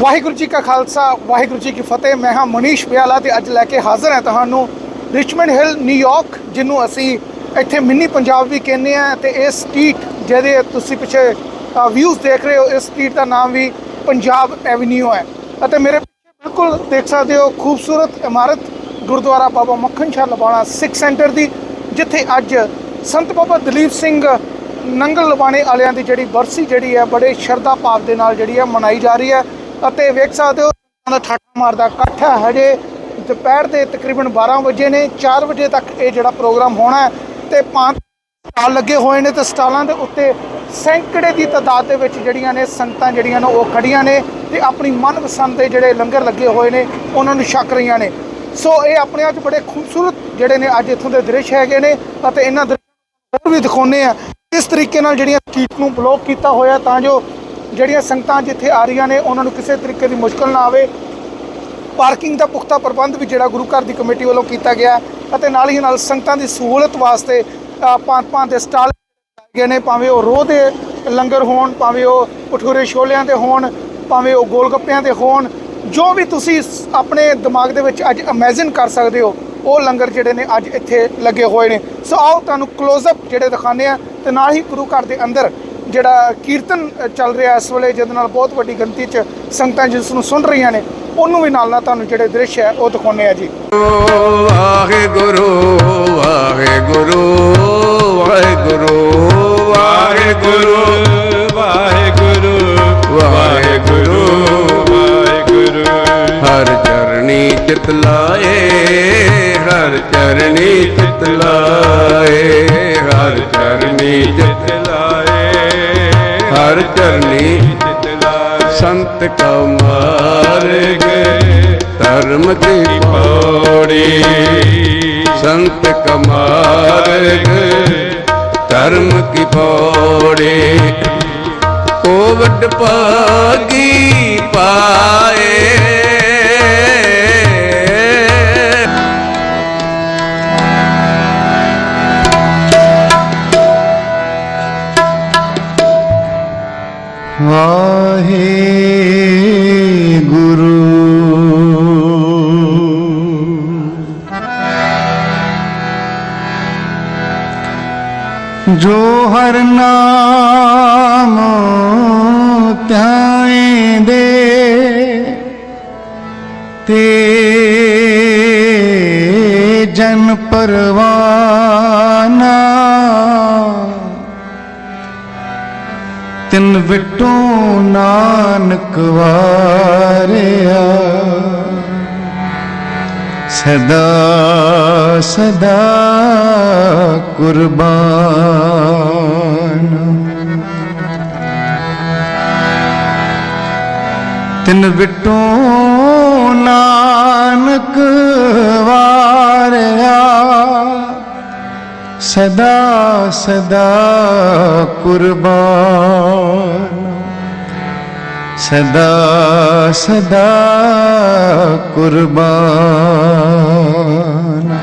ਵਾਹਿਗੁਰੂ ਜੀ ਕਾ ਖਾਲਸਾ, ਵਾਹਿਗੁਰੂ ਜੀ ਕੀ ਫਤਿਹ। ਮੈਂ ਹਾਂ ਮਨੀਸ਼ ਪਿਆਲਾ ਤੇ ਅੱਜ ਲੈ ਕੇ ਹਾਜ਼ਰ ਹਾਂ ਤੁਹਾਨੂੰ ਰਿਚਮੰਡ ਹਿਲ ਨਿਊਯਾਰਕ ਜਿਹਨੂੰ ਅਸੀਂ ਇੱਥੇ ਮਿੰਨੀ ਪੰਜਾਬ ਵੀ ਕਹਿੰਦੇ ਆ ਤੇ ਇਹ ਸਟਰੀਟ ਜਿਹਦੇ ਤੁਸੀਂ ਪਿੱਛੇ ਵਿਊਜ਼ ਦੇਖ ਰਹੇ ਹੋ, ਇਸ ਸਟਰੀਟ ਦਾ ਨਾਮ ਵੀ ਪੰਜਾਬ ਐਵਨਿਊ ਹੈ। ਅਤੇ ਮੇਰੇ ਪਿੱਛੇ ਬਿਲਕੁਲ ਦੇਖ ਸਕਦੇ ਹੋ ਖੂਬਸੂਰਤ ਇਮਾਰਤ ਗੁਰਦੁਆਰਾ ਬਾਬਾ ਮੱਖਣ ਸ਼ਾਹ ਲਬਾਣਾ ਸਿੱਖ ਸੈਂਟਰ ਦੀ, ਜਿੱਥੇ ਅੱਜ ਸੰਤ ਬਾਬਾ ਦਲੀਪ ਸਿੰਘ ਨੰਗਲ ਲਵਾਣੇ ਵਾਲਿਆਂ ਦੀ ਜਿਹੜੀ ਬਰਸੀ ਜਿਹੜੀ ਹੈ, ਬੜੇ ਸ਼ਰਧਾ ਭਾਵ ਦੇ ਨਾਲ ਜਿਹੜੀ ਹੈ ਮਨਾਈ ਜਾ ਰਹੀ ਹੈ। ਅਤੇ ਵੇਖ ਸਕਦੇ ਹੋ ਲੋਕਾਂ ਦਾ ਠਾਠਾ ਮਾਰਦਾ ਇਕੱਠ ਹੈ ਹਜੇ ਦੁਪਹਿਰ ਦੇ ਤਕਰੀਬਨ 12 ਵਜੇ ਨੇ 4 ਵਜੇ ਤੱਕ ਇਹ ਜਿਹੜਾ ਪ੍ਰੋਗਰਾਮ ਹੋਣਾ ਹੈ ਤੇ ਪੰਜ ਸਟਾਲ ਲੱਗੇ ਹੋਏ ਨੇ ਤੇ ਸਟਾਲਾਂ ਦੇ ਉੱਤੇ ਸੈਂਕੜੇ ਦੀ ਤਾਦਾਦ ਦੇ ਵਿੱਚ ਜਿਹੜੀਆਂ ਨੇ ਸੰਗਤਾਂ ਜਿਹੜੀਆਂ ਨੇ ਉਹ ਖੜੀਆਂ ਨੇ ਤੇ ਆਪਣੀ ਮਨਪਸੰਦ ਦੇ ਜਿਹੜੇ ਲੰਗਰ ਲੱਗੇ ਹੋਏ ਨੇ, ਉਹਨਾਂ ਨੂੰ ਛਕ ਰਹੀਆਂ ਨੇ। ਸੋ ਇਹ ਆਪਣੇ ਆਪ 'ਚ ਬੜੇ ਖੂਬਸੂਰਤ ਜਿਹੜੇ ਨੇ ਅੱਜ ਇੱਥੋਂ ਦੇ ਦ੍ਰਿਸ਼ ਹੈਗੇ ਨੇ ਅਤੇ ਇਹਨਾਂ ਦ੍ਰਿਸ਼ਾਂ ਨੂੰ ਹੋਰ ਵੀ ਦਿਖਾਉਂਦੇ ਆ ਇਸ ਤਰੀਕੇ ਨਾਲ ਜਿਹੜੀਆਂ ਸਟਰੀਟ ਨੂੰ ਬਲੌਕ ਕੀਤਾ ਹੋਇਆ ਤਾਂ ਜੋ ਜਿਹੜੀਆਂ ਸੰਗਤਾਂ ਜਿੱਥੇ ਆ ਰਹੀਆਂ ਨੇ ਉਹਨਾਂ ਨੂੰ ਕਿਸੇ ਤਰੀਕੇ ਦੀ ਮੁਸ਼ਕਲ ਨਾ ਆਵੇ। ਪਾਰਕਿੰਗ ਦਾ ਪੁਖਤਾ ਪ੍ਰਬੰਧ ਵੀ ਜਿਹੜਾ ਗੁਰੂ ਘਰ ਦੀ ਕਮੇਟੀ ਵੱਲੋਂ ਕੀਤਾ ਗਿਆ ਅਤੇ ਨਾਲ ਹੀ ਨਾਲ ਸੰਗਤਾਂ ਦੀ ਸਹੂਲਤ ਵਾਸਤੇ ਅ, ਪੰਜ ਪੰਜ ਦੇ ਸਟਾਲ ਗਏ ਨੇ ਭਾਵੇਂ ਉਹ ਰੋਹ ਦੇ ਲੰਗਰ ਹੋਣ ਭਾਵੇਂ ਉਹ ਭਟੂਰੇ ਛੋਲਿਆਂ ਦੇ ਹੋਣ ਭਾਵੇਂ ਉਹ ਗੋਲਗੱਪਿਆਂ ਦੇ ਹੋਣ ਜੋ ਵੀ ਤੁਸੀਂ ਆਪਣੇ ਦਿਮਾਗ ਦੇ ਵਿੱਚ ਅੱਜ ਇਮੇਜਿਨ ਕਰ ਸਕਦੇ ਹੋ ਉਹ ਲੰਗਰ ਜਿਹੜੇ ਨੇ ਅੱਜ ਇੱਥੇ ਲੱਗੇ ਹੋਏ ਨੇ। ਸੋ ਆਓ ਤੁਹਾਨੂੰ ਕਲੋਜ਼-ਅਪ ਜਿਹੜੇ ਦਿਖਾਉਂਦੇ ਆ ਤੇ ਨਾਲ ਹੀ ਗੁਰੂ ਘਰ ਦੇ ਅੰਦਰ ਜਿਹੜਾ ਕੀਰਤਨ ਚੱਲ ਰਿਹਾ ਇਸ ਵੇਲੇ ਜਿਹਦੇ ਨਾਲ ਬਹੁਤ ਵੱਡੀ ਗਿਣਤੀ 'ਚ ਸੰਗਤਾਂ ਜਿਸ ਨੂੰ ਸੁਣ ਰਹੀਆਂ ਨੇ ਉਹਨੂੰ ਵੀ ਨਾਲ ਨਾਲ ਤੁਹਾਨੂੰ ਜਿਹੜੇ ਦ੍ਰਿਸ਼ ਹੈ ਉਹ ਦਿਖਾਉਂਦੇ ਆ ਜੀ। ਵਾਹਿਗੁਰੂ ਵਾਹਿਗੁਰੂ ਵਾਹਿਗੁਰੂ ਵਾਹਿਗੁਰੂ ਵਾਹਿਗੁਰੂ ਵਾਹਿਗੁਰੂ ਵਾਹਿਗੁਰੂ। ਹਰ ਚਰਣੀ ਚਿਤ ਲਾਏ ਹਰ ਚਰਣੀ ਚਿਤ ਲਾਏ ਹਰ ਚਰਣੀ ਚਿਤ ਲਾਏ ਹਰ ਸੰਤ ਕਾ ਮਾਰਗ ਧਰਮ ਦੀ ਪੌੜੀ। ਸੰਤ ਕਾ ਮਾਰਗ ਧਰਮ ਕੀ ਪੌੜੀ। ਓ ਵੱਡ ਭਾਗੀ ਪਾਏ। ਜੋ ਹਰ ਨਾਮ ਧਿਆਇਂਦੇ ਤੇ ਜਨ ਪਰਵਾਨਾ ਤਿੰਨ ਵਿਟੋ ਨਾਨਕ ਵਾਰਿਆ। ਸਦਾ ਸਦਾ ਕੁਰਬਾਨ। ਤਿੰਨ ਵਿਟੋ ਨਾਨਕ ਵਾਰਿਆ ਸਦਾ ਸਦਾ ਕੁਰਬਾਨ। ਸਦਾ ਸਦਾ ਕੁਰਬਾਨ।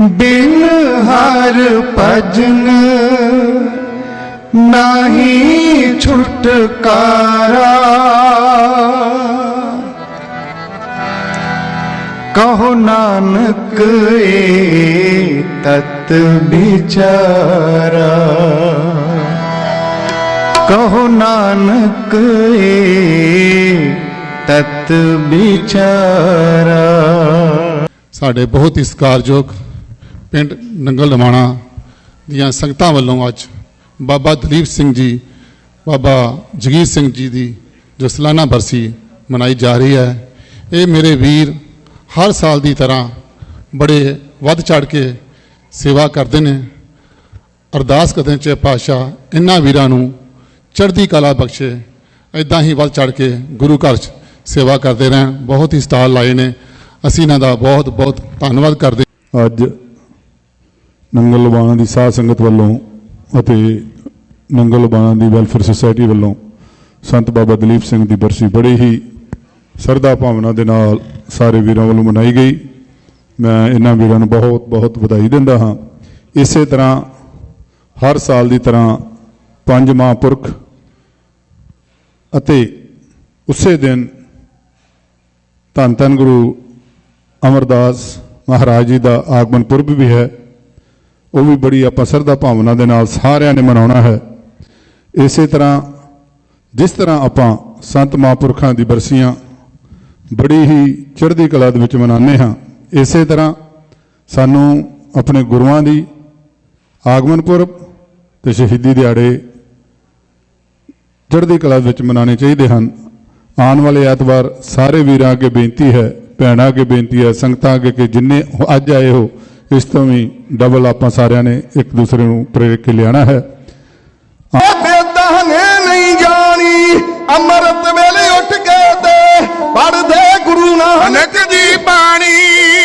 ਬਿਨ ਹਰ ਭਜਨ ਨਹੀਂ ਛੁਟਕਾਰਾ। ਕਹੋ ਨਾਨਕ, ਏ ਤਤ ਵਿਚਾਰਾ। ਕਹੋ ਨਾਨਕ, ਏ ਤਤ ਵਿਚਾਰਾ। ਸਾਡੇ ਬਹੁਤ ਹੀ ਸਤਿਕਾਰਯੋਗ ਪਿੰਡ ਨੰਗਲ ਲਵਾਣਾ ਦੀਆਂ ਸੰਗਤਾਂ ਵੱਲੋਂ ਅੱਜ ਬਾਬਾ ਦਲੀਪ ਸਿੰਘ ਜੀ, ਬਾਬਾ ਜਗੀਰ ਸਿੰਘ ਜੀ ਦੀ ਜੋ ਸਾਲਾਨਾ ਬਰਸੀ ਮਨਾਈ ਜਾ ਰਹੀ ਹੈ, ਇਹ ਮੇਰੇ ਵੀਰ ਹਰ ਸਾਲ ਦੀ ਤਰ੍ਹਾਂ ਬੜੇ ਵੱਧ ਚੜ ਕੇ ਸੇਵਾ ਕਰਦੇ ਨੇ। ਅਰਦਾਸ ਕਰਦੇ ਨੇ ਚੇ ਪਾਤਸ਼ਾਹ ਇਹਨਾਂ ਵੀਰਾਂ ਨੂੰ ਚੜ੍ਹਦੀ ਕਲਾ ਬਖਸ਼ੇ। ਇਦਾਂ ਹੀ ਵੱਧ ਚੜ ਕੇ ਗੁਰੂ ਘਰ 'ਚ ਸੇਵਾ ਕਰਦੇ ਰਹਿਣ। ਬਹੁਤ ਹੀ ਸਟਾਲ ਲਾਏ ਨੇ। ਅਸੀਂ ਇਹਨਾਂ ਦਾ ਬਹੁਤ ਬਹੁਤ ਧੰਨਵਾਦ ਕਰਦੇ ਅੱਜ ਨੰਗਲ ਲਬਾਣਾ ਦੀ ਸਾਧ ਸੰਗਤ ਵੱਲੋਂ ਅਤੇ ਨੰਗਲ ਲਬਾਣਾ ਦੀ ਵੈਲਫੇਅਰ ਸੁਸਾਇਟੀ ਵੱਲੋਂ ਸੰਤ ਬਾਬਾ ਦਲੀਪ ਸਿੰਘ ਦੀ ਬਰਸੀ ਬੜੀ ਹੀ ਸਰਦਾ ਭਾਵਨਾ ਦੇ ਨਾਲ ਸਾਰੇ ਵੀਰਾਂ ਵੱਲੋਂ ਮਨਾਈ ਗਈ। ਮੈਂ ਇਹਨਾਂ ਵੀਰਾਂ ਨੂੰ ਬਹੁਤ ਬਹੁਤ ਵਧਾਈ ਦਿੰਦਾ ਹਾਂ। ਇਸੇ ਤਰ੍ਹਾਂ ਹਰ ਸਾਲ ਦੀ ਤਰ੍ਹਾਂ ਪੰਜ ਮਹਾਂਪੁਰਖ ਅਤੇ ਉਸੇ ਦਿਨ ਧੰਨ ਧੰਨ ਗੁਰੂ ਅਮਰਦਾਸ ਮਹਾਰਾਜ ਜੀ ਦਾ ਆਗਮਨ ਪੁਰਬ ਵੀ ਹੈ। ਉਹ ਵੀ ਬੜੀ ਆਪਾਂ ਸਰਦਾ ਭਾਵਨਾ ਦੇ ਨਾਲ ਸਾਰਿਆਂ ਨੇ ਮਨਾਉਣਾ ਹੈ। ਇਸੇ ਤਰ੍ਹਾਂ ਜਿਸ ਤਰ੍ਹਾਂ ਆਪਾਂ ਸੰਤ ਮਹਾਂਪੁਰਖਾਂ ਦੀ ਬਰਸੀਆਂ ਬੜੀ ਹੀ ਚੜ੍ਹਦੀ ਕਲਾ ਦੇ ਵਿੱਚ ਮਨਾਉਂਦੇ ਹਾਂ। ਇਸੇ ਤਰ੍ਹਾਂ ਸਾਨੂੰ ਆਪਣੇ ਗੁਰੂਆਂ ਦੀ ਆਗਮਨ ਪੁਰਬ ਤੇ ਸ਼ਹੀਦੀ ਦਿਹਾੜੇ ਚੜ੍ਹਦੀ ਕਲਾ ਵਿੱਚ ਮਨਾਉਣੇ ਚਾਹੀਦੇ ਹਨ। ਆਉਣ ਵਾਲੇ ਐਤਵਾਰ ਸਾਰੇ ਵੀਰਾਂ ਅੱਗੇ ਬੇਨਤੀ ਹੈ, ਭੈਣਾਂ ਅੱਗੇ ਬੇਨਤੀ ਹੈ, ਸੰਗਤਾਂ ਅੱਗੇ ਕਿ ਜਿੰਨੇ ਅੱਜ ਆਏ ਹੋ, ਇਸ ਤੋਂ ਵੀ ਡਬਲ ਆਪਾਂ ਸਾਰਿਆਂ ਨੇ ਇੱਕ ਦੂਸਰੇ ਨੂੰ ਪ੍ਰੇਰਿਤ ਕੇ ਲਿਆਣਾ ਹੈ। ਬੇਦਾਂ ਨਹੀਂ ਜਾਣੀ, ਅੰਮ੍ਰਿਤ ਵੇਲੇ ਉੱਠ ਕੇ ਪੜਦੇ ਗੁਰੂ ਨਾਨਕ ਦੀ ਬਾਣੀ।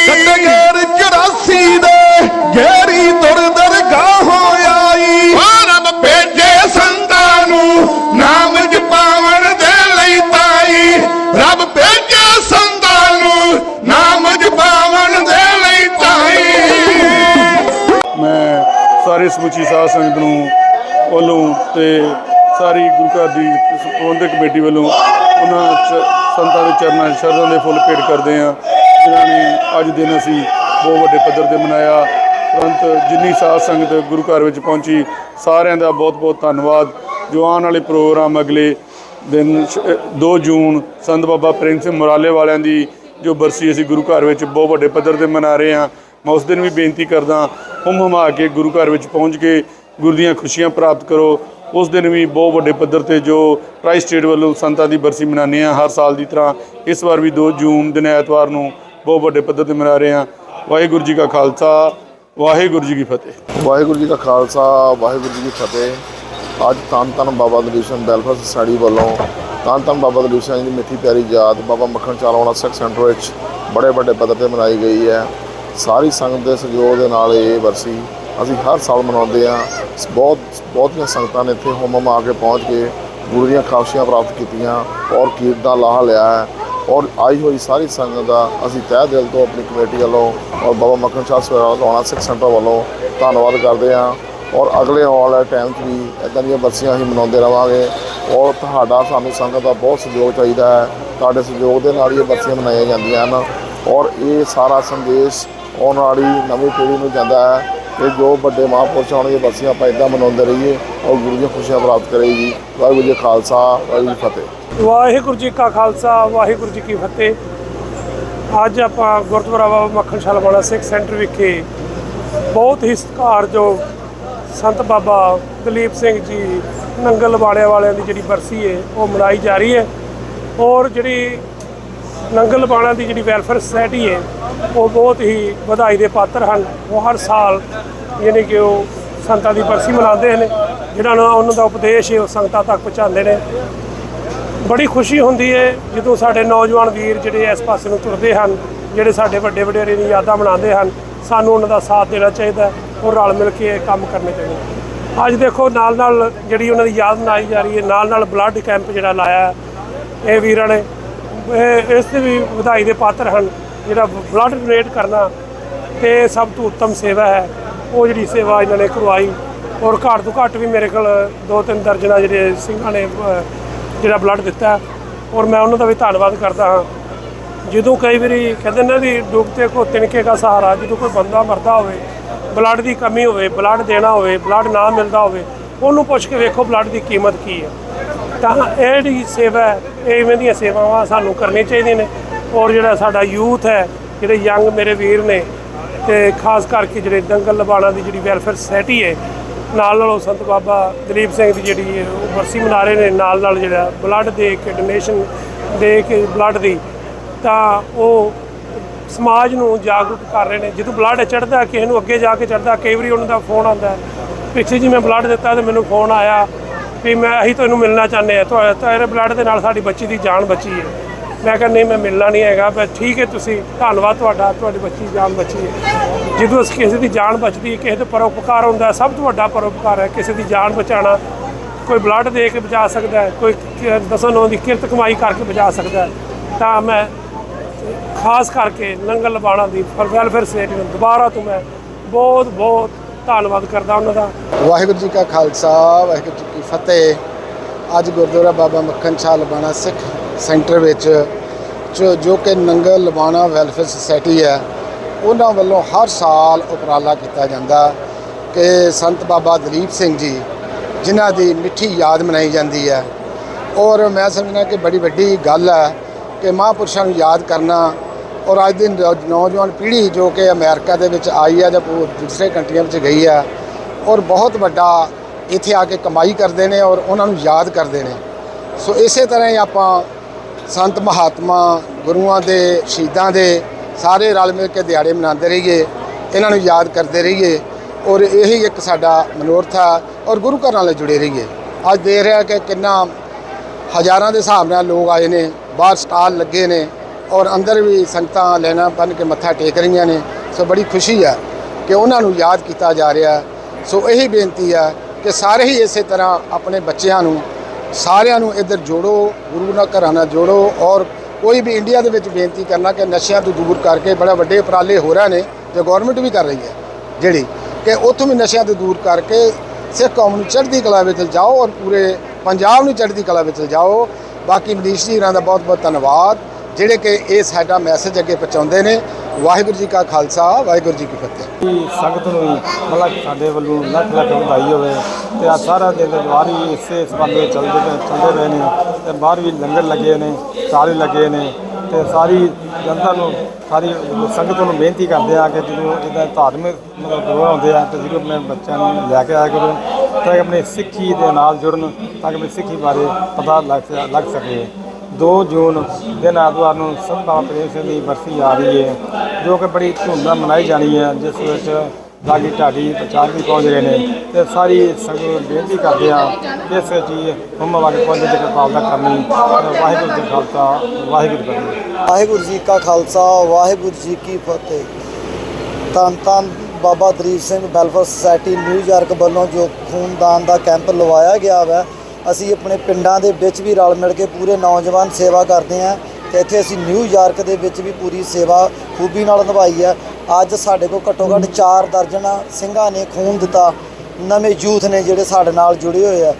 ਕੱਟਗੇਰ 84 ਦੇ ਗੇਰੀ ਤੁਰ ਦਰਗਾਹੋਂ ਆਈ। ਰੱਬ ਭੇਜੇ ਸੰਤਾਂ ਨੂੰ ਨਾਮ ਜਪਾਵਣ ਦੇ ਲਈ ਤਾਈ। ਰੱਬ ਭੇਜੇ ਸੰਤਾਂ ਨੂੰ ਨਾਮ ਜਪਾਵਣ ਦੇ ਲਈ ਤਾਈ। ਮੈਂ ਸਾਰੀ ਸਮੁੱਚੀ ਸਾਧ ਸੰਗਤ ਨੂੰ ਵੱਲੋਂ ਤੇ ਸਾਰੀ ਗੁਰੂ ਘਰ ਦੀ ਪ੍ਰਬੰਧਕ ਕਮੇਟੀ ਵੱਲੋਂ ਉਹਨਾਂ ਚ- ਸੰਤਾਂ ਦੇ ਚਰਨਾਂ 'ਚ ਸ਼ਰਧਾ ਦੇ ਫੁੱਲ ਭੇਟ ਕਰਦੇ ਹਾਂ। ਜਿਨ੍ਹਾਂ ਨੇ ਅੱਜ ਦਿਨ ਅਸੀਂ ਬਹੁਤ ਵੱਡੇ ਪੱਧਰ ਤੇ ਮਨਾਇਆ। ਤੁਰੰਤ ਜਿੰਨੀ ਸਾਧ ਸੰਗਤ ਗੁਰੂ ਘਰ ਵਿੱਚ ਪਹੁੰਚੀ, ਸਾਰਿਆਂ ਦਾ ਬਹੁਤ ਬਹੁਤ ਧੰਨਵਾਦ। ਜੋ ਆਉਣ ਵਾਲੇ ਪ੍ਰੋਗਰਾਮ ਅਗਲੇ ਦਿਨ 2 ਜੂਨ, ਸੰਤ ਬਾਬਾ ਪ੍ਰੇਮ ਸਿੰਘ ਮੁਰਾਲੇ ਵਾਲਿਆਂ ਦੀ ਜੋ ਬਰਸੀ ਅਸੀਂ ਗੁਰੂ ਘਰ ਵਿੱਚ ਬਹੁਤ ਵੱਡੇ ਪੱਧਰ ਤੇ ਮਨਾ ਰਹੇ ਹਾਂ, ਮੈਂ ਉਸ ਦਿਨ ਵੀ ਬੇਨਤੀ ਕਰਦਾ ਹੁਮ ਹਮਾ ਕੇ ਗੁਰੂ ਘਰ ਵਿੱਚ ਪਹੁੰਚ ਕੇ ਗੁਰੂ ਦੀਆਂ ਖੁਸ਼ੀਆਂ ਪ੍ਰਾਪਤ ਕਰੋ। ਉਸ ਦਿਨ ਵੀ ਬਹੁਤ ਵੱਡੇ ਪੱਧਰ ਤੇ ਜੋ ਟਰਾਈ ਸਟੇਟ ਵੱਲੋਂ ਸੰਤਾਂ ਦੀ ਬਰਸੀ ਮਨਾਉਂਦੇ ਹਾਂ, ਹਰ ਸਾਲ ਦੀ ਤਰ੍ਹਾਂ ਇਸ ਵਾਰ ਵੀ 2 ਜੂਨ ਦਿਨ ਐਤਵਾਰ ਨੂੰ ਬਹੁਤ ਵੱਡੇ ਪੱਧਰ ਤੇ ਮਨਾ ਰਹੇ ਹਾਂ। ਵਾਹਿਗੁਰੂ ਜੀ ਕਾ ਖਾਲਸਾ, ਵਾਹਿਗੁਰੂ ਜੀ ਕੀ ਫਤਿਹ। ਵਾਹਿਗੁਰੂ ਜੀ ਕਾ ਖਾਲਸਾ, ਵਾਹਿਗੁਰੂ ਜੀ ਕੀ ਫਤਿਹ। ਅੱਜ ਧੰਨ ਧੰਨ ਬਾਬਾ ਦਲੀਪ ਸਿੰਘ ਵੈਲਫੇਅਰ ਸੁਸਾਇਟੀ ਵੱਲੋਂ ਧੰਨ ਧੰਨ ਬਾਬਾ ਦਲੀਪ ਸਿੰਘ ਦੀ ਮਿੱਠੀ ਪਿਆਰੀ ਯਾਦ, ਬਾਬਾ ਮੱਖਣ ਚਾਲਵਾਣਾ ਸਿੱਖ ਸੈਂਟਰ ਵਿੱਚ ਬੜੇ ਵੱਡੇ ਪੱਧਰ ਤੇ ਮਨਾਈ ਗਈ ਹੈ। ਸਾਰੀ ਸੰਗਤ ਦੇ ਸਹਿਯੋਗ ਦੇ ਨਾਲ ਇਹ ਵਰਸੀ ਅਸੀਂ ਹਰ ਸਾਲ ਮਨਾਉਂਦੇ ਹਾਂ। ਬਹੁਤ ਬਹੁਤੀਆਂ ਸੰਗਤਾਂ ਨੇ ਇੱਥੇ ਹੋਮ ਆ ਕੇ ਪਹੁੰਚ ਕੇ ਗੁਰੂ ਦੀਆਂ ਖਾਸੀਆਂ ਪ੍ਰਾਪਤ ਕੀਤੀਆਂ ਔਰ ਕੀਰਤ ਦਾ ਲਾਹਾ ਲਿਆ ਹੈ। ਔਰ ਆਈ ਹੋਈ ਸਾਰੀ ਸੰਗਤ ਦਾ ਅਸੀਂ ਤਹਿ ਦਿਲ ਤੋਂ ਆਪਣੀ ਕਮੇਟੀ ਵੱਲੋਂ ਔਰ ਬਾਬਾ ਮੱਖਣ ਸ਼ਾਹ ਸਵੇਰਾ ਲੋਣਾ ਸਿੱਖ ਸੈਂਟਰ ਵੱਲੋਂ ਧੰਨਵਾਦ ਕਰਦੇ ਹਾਂ। ਔਰ ਅਗਲੇ ਆਉਣ ਵਾਲੇ ਟਾਈਮ 'ਚ ਵੀ ਇਦਾਂ ਦੀਆਂ ਬਰਸੀਆਂ ਅਸੀਂ ਮਨਾਉਂਦੇ ਰਵਾਂਗੇ। ਔਰ ਤੁਹਾਡਾ ਸਾਨੂੰ ਸੰਗਤ ਦਾ ਬਹੁਤ ਸਹਿਯੋਗ ਚਾਹੀਦਾ ਹੈ। ਤੁਹਾਡੇ ਸਹਿਯੋਗ ਦੇ ਨਾਲ ਹੀ ਇਹ ਬਰਸੀਆਂ ਮਨਾਈਆਂ ਜਾਂਦੀਆਂ ਹਨ। ਔਰ ਇਹ ਸਾਰਾ ਸੰਦੇਸ਼ ਆਉਣ ਵਾਲੀ ਨਵੀਂ ਪੀੜ੍ਹੀ ਨੂੰ ਜਾਂਦਾ ਹੈ। ਕਿ ਜੋ ਵੱਡੇ ਮਹਾਂਪੁਰਸ਼ ਆਉਣਗੇ ਬਰਸੀਆਂ ਆਪਾਂ ਇਦਾਂ ਮਨਾਉਂਦੇ ਰਹੀਏ। ਔਰ ਗੁਰੂ ਦੀਆਂ ਖੁਸ਼ੀਆਂ ਪ੍ਰਾਪਤ ਕਰੀਏ ਜੀ। ਵਾਹਿਗੁਰੂ ਜੀ ਖਾਲਸਾ, ਵਾਹਿਗੁਰੂ ਜੀ ਫਤਿਹ। ਵਾਹਿਗੁਰੂ ਜੀ ਕਾ ਖਾਲਸਾ, ਵਾਹਿਗੁਰੂ ਜੀ ਕੀ ਫਤਿਹ। ਅੱਜ ਆਪਾਂ ਗੁਰਦੁਆਰਾ ਬਾਬਾ ਮੱਖਣ ਸ਼ਾਲ ਵਾਲਾ ਸਿੱਖ ਸੈਂਟਰ ਵਿਖੇ ਬਹੁਤ ਹੀ ਸਤਿਕਾਰਯੋਗ ਸੰਤ ਬਾਬਾ ਦਲੀਪ ਸਿੰਘ ਜੀ ਨੰਗਲ ਵਾਲਿਆਂ ਵਾਲਿਆਂ ਦੀ ਜਿਹੜੀ ਬਰਸੀ ਹੈ, ਉਹ ਮਨਾਈ ਜਾ ਰਹੀ ਹੈ। ਔਰ ਜਿਹੜੀ ਨੰਗਲ ਬਾਣਾ ਦੀ ਜਿਹੜੀ ਵੈਲਫੇਅਰ ਸੁਸਾਇਟੀ ਹੈ, ਉਹ ਬਹੁਤ ਹੀ ਵਧਾਈ ਦੇ ਪਾਤਰ ਹਨ। ਉਹ ਹਰ ਸਾਲ ਯਾਨੀ ਕਿ ਉਹ ਸੰਤਾਂ ਦੀ ਬਰਸੀ ਮਨਾਉਂਦੇ ਨੇ ਜਿਹੜਾ ਨਾ ਉਹਨਾਂ ਦਾ ਉਪਦੇਸ਼ ਹੈ ਉਹ ਸੰਗਤਾਂ ਤੱਕ ਪਹੁੰਚਾਉਂਦੇ ਨੇ। ਬੜੀ ਖੁਸ਼ੀ ਹੁੰਦੀ ਹੈ ਜਦੋਂ ਸਾਡੇ ਨੌਜਵਾਨ ਵੀਰ ਜਿਹੜੇ ਇਸ ਪਾਸੇ ਨੂੰ ਤੁਰਦੇ ਹਨ, ਜਿਹੜੇ ਸਾਡੇ ਵੱਡੇ ਵਡੇਰੇ ਦੀ ਯਾਦਾਂ ਬਣਾਉਂਦੇ ਹਨ, ਸਾਨੂੰ ਉਹਨਾਂ ਦਾ ਸਾਥ ਦੇਣਾ ਚਾਹੀਦਾ ਹੈ ਔਰ ਰਲ ਮਿਲ ਕੇ ਇਹ ਕੰਮ ਕਰਨੇ ਚਾਹੀਦੇ ਅੱਜ ਦੇਖੋ ਨਾਲ ਨਾਲ ਜਿਹੜੀ ਉਹਨਾਂ ਦੀ ਯਾਦ ਮਨਾਈ ਜਾ ਰਹੀ ਹੈ ਨਾਲ ਨਾਲ ਬਲੱਡ ਕੈਂਪ ਜਿਹੜਾ ਲਾਇਆ ਇਹ ਵੀਰਾਂ ਨੇ ਇਸ ਦੇ ਵੀ ਵਧਾਈ ਦੇ ਪਾਤਰ ਹਨ। ਜਿਹੜਾ ਬਲੱਡ ਡੋਨੇਟ ਕਰਨਾ, ਤੇ ਸਭ ਤੋਂ ਉੱਤਮ ਸੇਵਾ ਹੈ। ਉਹ ਜਿਹੜੀ ਸੇਵਾ ਇਹਨਾਂ ਨੇ ਕਰਵਾਈ, ਔਰ ਘੱਟ ਤੋਂ ਘੱਟ ਵੀ ਮੇਰੇ ਕੋਲ ਦੋ ਤਿੰਨ ਦਰਜਨਾਂ ਜਿਹੜੇ ਸਿੰਘਾਂ ਨੇ ਜਿਹੜਾ ਬਲੱਡ ਦਿੱਤਾ। ਔਰ ਮੈਂ ਉਹਨਾਂ ਦਾ ਵੀ ਧੰਨਵਾਦ ਕਰਦਾ ਹਾਂ। ਜਦੋਂ ਕਈ ਵਾਰੀ ਕਹਿੰਦੇ ਨਾ ਵੀ ਡੁੱਬਤੇ ਕੋ ਤਿਣਕੇ ਦਾ ਸਹਾਰਾ, ਜਦੋਂ ਕੋਈ ਬੰਦਾ ਮਰਦਾ ਹੋਵੇ ਬਲੱਡ ਦੀ ਕਮੀ ਹੋਵੇ ਬਲੱਡ ਦੇਣਾ ਹੋਵੇ ਬਲੱਡ ਨਾ ਮਿਲਦਾ ਹੋਵੇ, ਉਹਨੂੰ ਪੁੱਛ ਕੇ ਵੇਖੋ ਬਲੱਡ ਦੀ ਕੀਮਤ ਕੀ ਹੈ। ਤਾਂ ਇਹ ਜਿਹੜੀ ਸੇਵਾ ਹੈ, ਇਹ ਇਵੇਂ ਦੀਆਂ ਸੇਵਾਵਾਂ ਸਾਨੂੰ ਕਰਨੀਆਂ ਚਾਹੀਦੀਆਂ ਨੇ। ਔਰ ਜਿਹੜਾ ਸਾਡਾ ਯੂਥ ਹੈ, ਜਿਹੜੇ ਯੰਗ ਮੇਰੇ ਵੀਰ ਨੇ, ਤੇ ਖਾਸ ਕਰਕੇ ਜਿਹੜੇ ਦੰਗਲ ਲਬਾਣਾ ਦੀ ਜਿਹੜੀ ਵੈਲਫੇਅਰ ਸੁਸਾਇਟੀ ਹੈ, ਨਾਲ ਨਾਲ ਉਹ ਸੰਤ ਬਾਬਾ ਦਲੀਪ ਸਿੰਘ ਦੀ ਜਿਹੜੀ ਹੈ ਉਹ ਬਰਸੀ ਮਨਾ ਰਹੇ ਨੇ, ਨਾਲ ਨਾਲ ਜਿਹੜਾ ਬਲੱਡ ਦੇ ਕੇ ਡੋਨੇਸ਼ਨ ਦੇ ਕੇ ਬਲੱਡ ਦੀ, ਤਾਂ ਉਹ ਸਮਾਜ ਨੂੰ ਜਾਗਰੂਕ ਕਰ ਰਹੇ ਨੇ। ਜਦੋਂ ਬਲੱਡ ਚੜਦਾ ਕਿਸੇ ਨੂੰ ਅੱਗੇ ਜਾ ਕੇ ਚੜਦਾ ਕਈ ਵਾਰੀ ਉਹਨਾਂ ਦਾ ਫੋਨ ਆਉਂਦਾ ਪਿੱਛੇ ਜੀ ਮੈਂ ਬਲੱਡ ਦਿੱਤਾ ਤੇ ਮੈਨੂੰ ਫੋਨ ਆਇਆ ਵੀ ਮੈਂ ਅਸੀਂ ਤੁਹਾਨੂੰ ਮਿਲਣਾ ਚਾਹੁੰਦੇ ਆ ਤੁਹਾਡੇ ਬਲੱਡ ਦੇ ਨਾਲ ਸਾਡੀ ਬੱਚੀ ਦੀ ਜਾਨ ਬਚੀ ਹੈ। ਮੈਂ ਕਿਹਾ ਨਹੀਂ, ਮੈਂ ਮਿਲਣਾ ਨਹੀਂ ਹੈਗਾ। ਬਸ ਠੀਕ ਹੈ ਤੁਸੀਂ। ਧੰਨਵਾਦ ਤੁਹਾਡਾ। ਤੁਹਾਡੀ ਬੱਚੀ ਦੀ ਜਾਨ ਬਚੀ ਹੈ। ਜਦੋਂ ਅਸੀਂ ਕਿਸੇ ਦੀ ਜਾਨ ਬਚਦੀ ਹੈ, ਕਿਸੇ ਦੇ ਪਰਉਪਕਾਰ ਹੁੰਦਾ ਸਭ ਤੋਂ ਵੱਡਾ ਪਰਉਪਕਾਰ ਹੈ ਕਿਸੇ ਦੀ ਜਾਨ ਬਚਾਉਣਾ। ਕੋਈ ਬਲੱਡ ਦੇ ਕੇ ਬਚਾ ਸਕਦਾ ਹੈ, ਕੋਈ ਕ- ਦਸਾਂ ਦੀ ਕਿਰਤ ਕਮਾਈ ਕਰਕੇ ਬਚਾ ਸਕਦਾ ਤਾਂ ਮੈਂ ਖਾਸ ਕਰਕੇ ਨੰਗਲ ਲਬਾਣਾ ਦੀ ਵੈਲਫੇਅਰ ਸੁਸਾਇਟੀ ਨੂੰ ਦੁਬਾਰਾ ਤੋਂ ਮੈਂ ਬਹੁਤ ਬਹੁਤ ਧੰਨਵਾਦ ਕਰਦਾ ਉਹਨਾਂ ਦਾ। ਵਾਹਿਗੁਰੂ ਜੀ ਕਾ ਖਾਲਸਾ, ਵਾਹਿਗੁਰੂ ਜੀ ਕੀ ਫਤਿਹ। ਅੱਜ ਗੁਰਦੁਆਰਾ ਬਾਬਾ ਮੱਖਣ ਸ਼ਾਹ ਲਬਾਣਾ ਸਿੱਖ ਸੈਂਟਰ ਵਿੱਚ ਜੋ ਕਿ ਨੰਗਲ ਲਬਾਣਾ ਵੈਲਫੇਅਰ ਸੁਸਾਇਟੀ ਹੈ, ਉਹਨਾਂ ਵੱਲੋਂ ਹਰ ਸਾਲ ਉਪਰਾਲਾ ਕੀਤਾ ਜਾਂਦਾ ਕਿ ਸੰਤ ਬਾਬਾ ਦਲੀਪ ਸਿੰਘ ਜੀ, ਜਿਨ੍ਹਾਂ ਦੀ ਮਿੱਠੀ ਯਾਦ ਮਨਾਈ ਜਾਂਦੀ ਹੈ। ਔਰ ਮੈਂ ਸਮਝਦਾ ਕਿ ਬੜੀ ਵੱਡੀ ਗੱਲ ਹੈ ਕਿ ਮਹਾਂਪੁਰਸ਼ਾਂ ਨੂੰ ਯਾਦ ਕਰਨਾ ਔਰ ਅੱਜ ਦੀ ਨੌ- ਨੌਜਵਾਨ ਪੀੜ੍ਹੀ ਜੋ ਕਿ ਅਮਰੀਕਾ ਦੇ ਵਿੱਚ ਆਈ ਹੈ ਜਾਂ ਪੂ- ਦੂਸਰੇ ਕੰਟਰੀਆਂ ਵਿੱਚ ਗਈ ਹੈ ਔਰ ਬਹੁਤ ਵੱਡਾ ਇੱਥੇ ਆ ਕੇ ਕਮਾਈ ਕਰਦੇ ਨੇ ਔਰ ਉਹਨਾਂ ਨੂੰ ਯਾਦ ਕਰਦੇ ਨੇ। ਸੋ ਇਸੇ ਤਰ੍ਹਾਂ ਹੀ ਆਪਾਂ ਸੰਤ ਮਹਾਤਮਾ, ਗੁਰੂਆਂ ਦੇ, ਸ਼ਹੀਦਾਂ ਦੇ ਸਾਰੇ ਰਲ ਮਿਲ ਕੇ ਦਿਹਾੜੇ ਮਨਾਉਂਦੇ ਰਹੀਏ, ਇਹਨਾਂ ਨੂੰ ਯਾਦ ਕਰਦੇ ਰਹੀਏ ਔਰ ਇਹੀ ਇੱਕ ਸਾਡਾ ਮਨੋਰਥ ਆ ਔਰ ਗੁਰੂ ਘਰ ਨਾਲ ਜੁੜੇ ਰਹੀਏ। ਅੱਜ ਦੇਖ ਰਿਹਾ ਕਿ ਕਿੰਨਾ ਹਜ਼ਾਰਾਂ ਦੇ ਹਿਸਾਬ ਨਾਲ ਲੋਕ ਆਏ ਨੇ, ਬਾਹਰ ਸਟਾਲ ਲੱਗੇ ਨੇ ਔਰ ਅੰਦਰ ਵੀ ਸੰਗਤਾਂ ਲੈਣਾ ਬੰਨ ਕੇ ਮੱਥਾ ਟੇਕ ਰਹੀਆਂ ਨੇ, ਸੋ ਬੜੀ ਖੁਸ਼ੀ ਆ ਕਿ ਉਹਨਾਂ ਨੂੰ ਯਾਦ ਕੀਤਾ ਜਾ ਰਿਹਾ। ਸੋ ਇਹੀ ਬੇਨਤੀ ਆ ਕਿ ਸਾਰੇ ਹੀ ਇਸੇ ਤਰ੍ਹਾਂ ਆਪਣੇ ਬੱਚਿਆਂ ਨੂੰ, ਸਾਰਿਆਂ ਨੂੰ ਇੱਧਰ ਜੋੜੋ, ਗੁਰੂ ਨਾਲ ਘਰਾਂ ਨਾਲ ਜੋੜੋ ਔਰ ਕੋਈ ਵੀ ਇੰਡੀਆ ਦੇ ਵਿੱਚ ਬੇਨਤੀ ਕਰਨਾ ਕਿ ਨਸ਼ਿਆਂ ਤੋਂ ਦੂਰ ਕਰਕੇ ਬੜਾ ਵੱਡੇ ਉਪਰਾਲੇ ਹੋ ਰਹੇ ਨੇ, ਜੋ ਗਵਰਨਮੈਂਟ ਵੀ ਕਰ ਰਹੀ ਹੈ। ਜਿਹੜੀ ਕਿ ਉੱਥੋਂ ਵੀ ਨਸ਼ਿਆਂ ਤੋਂ ਦੂਰ ਕਰਕੇ ਸਿੱਖ ਕੌਮ ਨੂੰ ਚੜ੍ਹਦੀ ਕਲਾ ਵਿੱਚ ਜਾਓ ਔਰ ਪੂਰੇ ਪੰਜਾਬ ਨੂੰ ਚੜ੍ਹਦੀ ਕਲਾ ਵਿੱਚ ਜਾਓ ਬਾਕੀ ਮਨੀਸ਼ ਜੀ ਹੋਰਾਂ ਦਾ ਬਹੁਤ ਬਹੁਤ ਧੰਨਵਾਦ। ਜਿਹੜੇ ਕਿ ਇਹ ਸਾਡਾ ਮੈਸੇਜ ਅੱਗੇ ਪਹੁੰਚਾਉਂਦੇ ਨੇ। ਵਾਹਿਗੁਰੂ ਜੀ ਕਾ ਖਾਲਸਾ, ਵਾਹਿਗੁਰੂ ਜੀ ਕੀ ਫਤਿਹ। ਕਿ ਸੰਗਤ ਨੂੰ ਵੀ ਮਤਲਬ ਸਾਡੇ ਵੱਲੋਂ ਲੱਖ ਲੱਖ ਵਧਾਈ ਹੋਵੇ ਤੇ ਆ ਸਾਰਾ ਦਿਨ ਜਵਾਰ ਵੀ ਇਸੇ ਸੰਬੰਧ ਚੱਲਦੇ ਚੱਲਦੇ ਰਹੇ ਨੇ ਤੇ ਬਾਹਰ ਵੀ ਲੰਗਰ ਲੱਗੇ ਨੇ ਸਾਰੇ ਲੱਗੇ ਨੇ ਤੇ ਸਾਰੀ ਜਨਤਾ ਨੂੰ, ਸਾਰੀ ਸੰਗਤ ਨੂੰ ਬੇਨਤੀ ਕਰਦੇ ਆ ਕਿ ਜਦੋਂ ਇਹਦਾ ਧਾਰਮਿਕ ਮਤਲਬ ਪ੍ਰੋਗਰਾਮ ਹੁੰਦੇ ਆ ਤੇ ਜ਼ਰੂਰ ਆਪਣੇ ਬੱਚਿਆਂ ਨੂੰ ਲੈ ਕੇ ਆਇਆ ਕਰੋ ਤਾਂ ਕਿ ਆਪਣੇ ਸਿੱਖੀ ਦੇ ਨਾਲ ਜੁੜਨ, ਤਾਂ ਕਿ ਆਪਣੀ ਸਿੱਖੀ ਬਾਰੇ ਪਤਾ ਲੱਗ ਲੱਗ ਸਕੇ। 2 ਜੂਨ ਦਿਨ ਐਤਵਾਰ ਨੂੰ ਸੰਤ ਬਾਬਾ ਪ੍ਰੇਮ ਸਿੰਘ ਦੀ ਬਰਸੀ ਆ ਰਹੀ ਹੈ, ਜੋ ਕਿ ਬੜੀ ਧੂਮਧਾਮ ਮਨਾਈ ਜਾਣੀ ਹੈ, ਜਿਸ ਵਿੱਚ ਲਾਗੀ ਢਾਡੀ ਪ੍ਰਚਾਰ ਵੀ ਪਹੁੰਚ ਰਹੇ ਨੇ ਤੇ ਸਾਰੀ ਸੰਗਤ ਬੇਨਤੀ ਕਰਦੇ ਆ ਇਸ ਚੀਜ਼ ਹਮ ਵਾਲੇ ਪਹੁੰਚੇ ਦੀ ਕਿਰਪਾਲਤਾ ਕਰਨੀ ਵਾਹਿਗੁਰੂ ਜੀ ਖਾਲਸਾ, ਵਾਹਿਗੁਰੂ ਜੀ ਵਾਹਿਗੁਰੂ ਜੀ ਕਾ ਖਾਲਸਾ, ਵਾਹਿਗੁਰੂ ਜੀ ਕੀ ਫਤਿਹ। ਧੰਨ ਧੰਨ ਬਾਬਾ Dalip Singh welfare society New York ਵੱਲੋਂ ਜੋ ਖੂਨਦਾਨ ਦਾ ਕੈਂਪ ਲਵਾਇਆ ਗਿਆ ਵਾ ਅਸੀਂ ਆਪਣੇ ਪਿੰਡਾਂ ਦੇ ਵਿੱਚ ਵੀ ਰਲ ਮਿਲ ਕੇ ਪੂਰੇ ਨੌਜਵਾਨ ਸੇਵਾ ਕਰਦੇ ਹਾਂ ਤੇ ਇੱਥੇ ਅਸੀਂ ਨਿਊਯਾਰਕ ਦੇ ਵਿੱਚ ਵੀ ਪੂਰੀ ਸੇਵਾ ਖੂਬੀ ਨਾਲ ਨਿਭਾਈ ਹੈ। ਅੱਜ ਸਾਡੇ ਕੋਲ ਘੱਟੋ ਘੱਟ 4 ਦਰਜਨ ਸਿੰਘਾਂ ਨੇ ਖੂਨ ਦਿੱਤਾ। ਨਵੇਂ ਯੂਥ ਨੇ ਜਿਹੜੇ ਸਾਡੇ ਨਾਲ ਜੁੜੇ ਹੋਏ ਆ।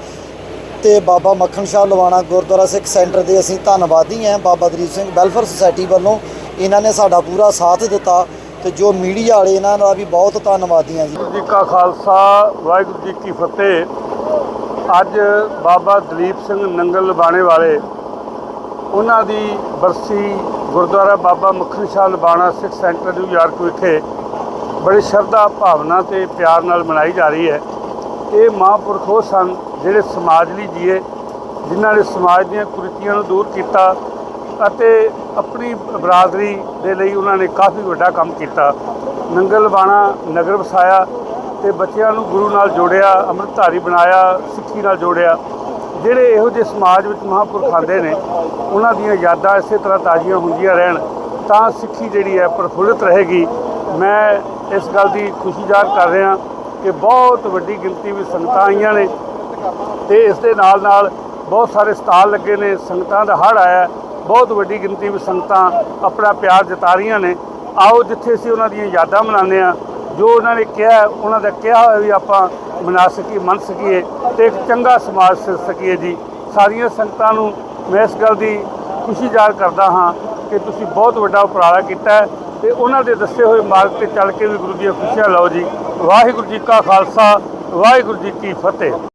ਤੇ ਬਾਬਾ ਮੱਖਣ ਸ਼ਾਹ ਲਵਾਣਾ ਗੁਰਦੁਆਰਾ ਸਿੱਖ ਸੈਂਟਰ ਦੇ ਅਸੀਂ ਧੰਨਵਾਦੀ ਹਾਂ। ਬਾਬਾ ਦਲੀਪ ਸਿੰਘ ਵੈਲਫੇਅਰ ਸੁਸਾਇਟੀ ਵੱਲੋਂ ਇਹਨਾਂ ਨੇ ਸਾਡਾ ਪੂਰਾ ਸਾਥ ਦਿੱਤਾ ਤੇ ਜੋ ਮੀਡੀਆ ਵਾਲੇ ਇਹਨਾਂ ਦਾ ਵੀ ਬਹੁਤ ਧੰਨਵਾਦੀ ਹਾਂ ਜੀ। ਜੀ ਕਾ ਖਾਲਸਾ, ਵਾਹਿਗੁਰੂ ਜੀ ਕੀ ਫਤਿਹ। ਅੱਜ ਬਾਬਾ ਦਲੀਪ ਸਿੰਘ ਨੰਗਲ ਲਬਾਣੇ ਵਾਲੇ, ਉਹਨਾਂ ਦੀ ਬਰਸੀ Gurdwara Baba Makhan Shah Lubana Sikh centre New York ਵਿਖੇ ਬੜੀ ਸ਼ਰਧਾ, ਭਾਵਨਾ ਤੇ ਪਿਆਰ ਨਾਲ ਮਨਾਈ ਜਾ ਰਹੀ ਹੈ। ਇਹ ਮਹਾਂਪੁਰਖ ਉਹ ਸਨ ਜਿਹੜੇ ਸਮਾਜ ਲਈ ਜੀਏ, ਜਿਨ੍ਹਾਂ ਨੇ ਸਮਾਜ ਦੀਆਂ ਕੁਰੀਤੀਆਂ ਨੂੰ ਦੂਰ ਕੀਤਾ ਅਤੇ ਆਪਣੀ ਬਰਾਦਰੀ ਦੇ ਲਈ ਉਹਨਾਂ ਨੇ ਕਾਫੀ ਵੱਡਾ ਕੰਮ ਕੀਤਾ। ਨੰਗਲ ਬਾਣਾ ਨਗਰ ਵਸਾਇਆ ਤੇ ਬੱਚਿਆਂ ਨੂੰ ਗੁਰੂ ਨਾਲ ਜੋੜਿਆ, ਅੰਮ੍ਰਿਤਧਾਰੀ ਬਣਾਇਆ, ਸਿੱਖੀ ਨਾਲ ਜੋੜਿਆ। ਜਿਹੜੇ ਇਹੋ ਜਿਹੇ ਸਮਾਜ ਵਿੱਚ ਮਹਾਂਪੁਰਖ ਆਉਂਦੇ ਨੇ, ਉਹਨਾਂ ਦੀਆਂ ਯਾਦਾਂ ਇਸੇ ਤਰ੍ਹਾਂ ਤਾਜ਼ੀਆਂ ਹੁੰਦੀਆਂ ਰਹਿਣ, ਤਾਂ ਸਿੱਖੀ ਜਿਹੜੀ ਹੈ ਪ੍ਰਫੁੱਲਿਤ ਰਹੇਗੀ। ਮੈਂ ਇਸ ਗੱਲ ਦੀ ਖੁਸ਼ੀ ਜ਼ਾਹਰ ਕਰ ਰਿਹਾ ਕਿ ਬਹੁਤ ਵੱਡੀ ਗਿਣਤੀ ਵਿੱਚ ਸੰਗਤਾਂ ਆਈਆਂ ਨੇ ਤੇ ਇਸ ਦੇ ਨਾਲ ਨਾਲ ਬਹੁਤ ਸਾਰੇ ਸਟਾਲ ਲੱਗੇ ਨੇ, ਸੰਗਤਾਂ ਦਾ ਹੜ ਆਇਆ ਬਹੁਤ ਵੱਡੀ ਗਿਣਤੀ ਵਿੱਚ ਸੰਗਤਾਂ ਆਪਣਾ ਪਿਆਰ ਜਤਾ ਰਹੀਆਂ ਨੇ। ਆਓ ਜਿੱਥੇ ਅਸੀਂ ਉਹਨਾਂ ਦੀਆਂ ਯਾਦਾਂ ਮਨਾਉਂਦੇ ਆ ਜੋ ਉਹਨਾਂ ਨੇ ਕਿਹਾ, ਉਹਨਾਂ ਦਾ ਕਿਹਾ ਹੋਇਆ ਵੀ ਆਪਾਂ ਮਨਾ ਸਕੀਏ ਮੰਨ ਸਕੀਏ ਤੇ ਇੱਕ ਚੰਗਾ ਸਮਾਜ ਸਿਰ ਸਕੀਏ ਜੀ। ਸਾਰੀਆਂ ਸੰਗਤਾਂ ਨੂੰ ਮੈਂ ਇਸ ਗੱਲ ਦੀ ਖੁਸ਼ੀ ਜ਼ਾਹਰ ਕਰਦਾ ਹਾਂ ਕਿ ਤੁਸੀਂ ਬਹੁਤ ਵੱਡਾ ਉਪਰਾਲਾ ਕੀਤਾ ਹੈ ਤੇ ਉਹਨਾਂ ਦੇ ਦੱਸੇ ਹੋਏ ਮਾਰਗ ਤੇ ਚੱਲ ਕੇ ਵੀ ਗੁਰੂ ਦੀਆਂ ਖੁਸ਼ੀਆਂ ਲਓ ਜੀ। ਵਾਹਿਗੁਰੂ ਜੀ ਕਾ ਖਾਲਸਾ, ਵਾਹਿਗੁਰੂ ਜੀ ਕੀ ਫਤਿਹ।